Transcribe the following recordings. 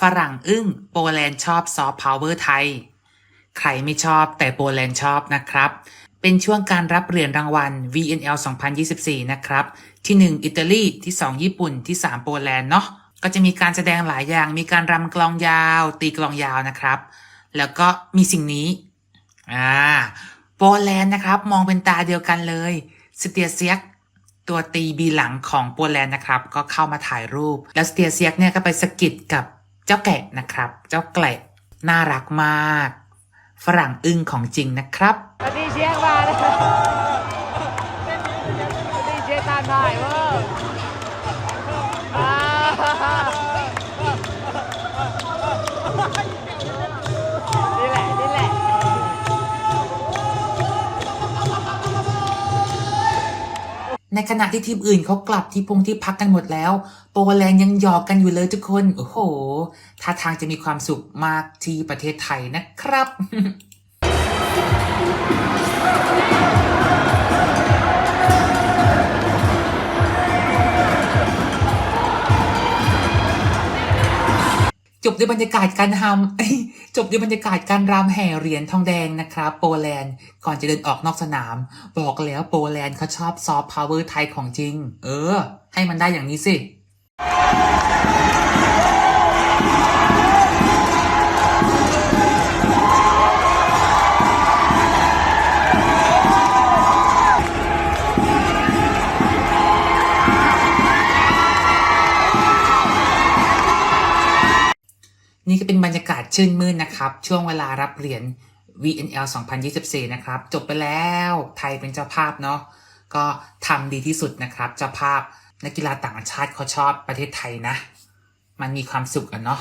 ฝรั่งอึ้งโปแลนด์ชอบซอฟต์พาวเวอร์ไทย ใครไม่ชอบแต่โปแลนด์ชอบนะครับ เป็นช่วงการรับเหรียญรางวัล VNL 2024 นะครับ ที่ 1 อิตาลีที่ 2 ญี่ปุ่นที่ 3 โปแลนด์เนาะก็จะมีการแสดงหลายอย่าง มีการรำกลองยาว ตีกลองยาวนะครับ แล้วก็มีสิ่งนี้อ่าโปแลนด์นะครับมองเป็นตาเดียวกันเลยสเตียเซียกตัวตีบีหลังของโปแลนด์นะครับ ก็เข้ามาถ่ายรูป แล้วสเตียเซียกเนี่ยก็ไปสกิดกับ เจ้าแกะนะครับ เจ้าแกะน่ารักมาก ฝรั่งอึ้งของจริงนะครับตัวนี้เชียงมาแล้วตอนนี้เชียงตามถ่ายเวอร์ ในขณะที่ทีมอื่นเขากลับที่พงที่พักกันหมดแล้ว โปแลนด์ยังหยอกกันอยู่เลยทุกคน โอ้โหท่าทางจะมีความสุขมากที่ประเทศไทยนะครับ จบด้วยบรรยากาศการทำจบด้วยบรรยากาศการรำแห่เหรียญทองแดงนะครับ โปแลนด์ก่อนจะเดินออกนอกสนาม บอกแล้วโปแลนด์เขาชอบซอฟต์พาวเวอร์ไทยของจริง เออ ให้มันได้อย่างนี้สิ นี่ก็เป็นบรรยากาศชื่นมื่นนะครับ ช่วงเวลารับเหรียญ VNL 2024 นะครับ จบไปแล้วไทยเป็นเจ้าภาพเนาะก็ทำดีที่สุดนะครับ เจ้าภาพนักกีฬาต่างชาติเขาชอบประเทศไทยนะ มันมีความสุขอะเนาะ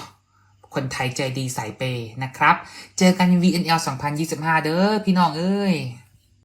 คนไทยใจดีสายเปย์นะครับ เจอกัน VNL 2025 เด้อพี่น้องเอ้ย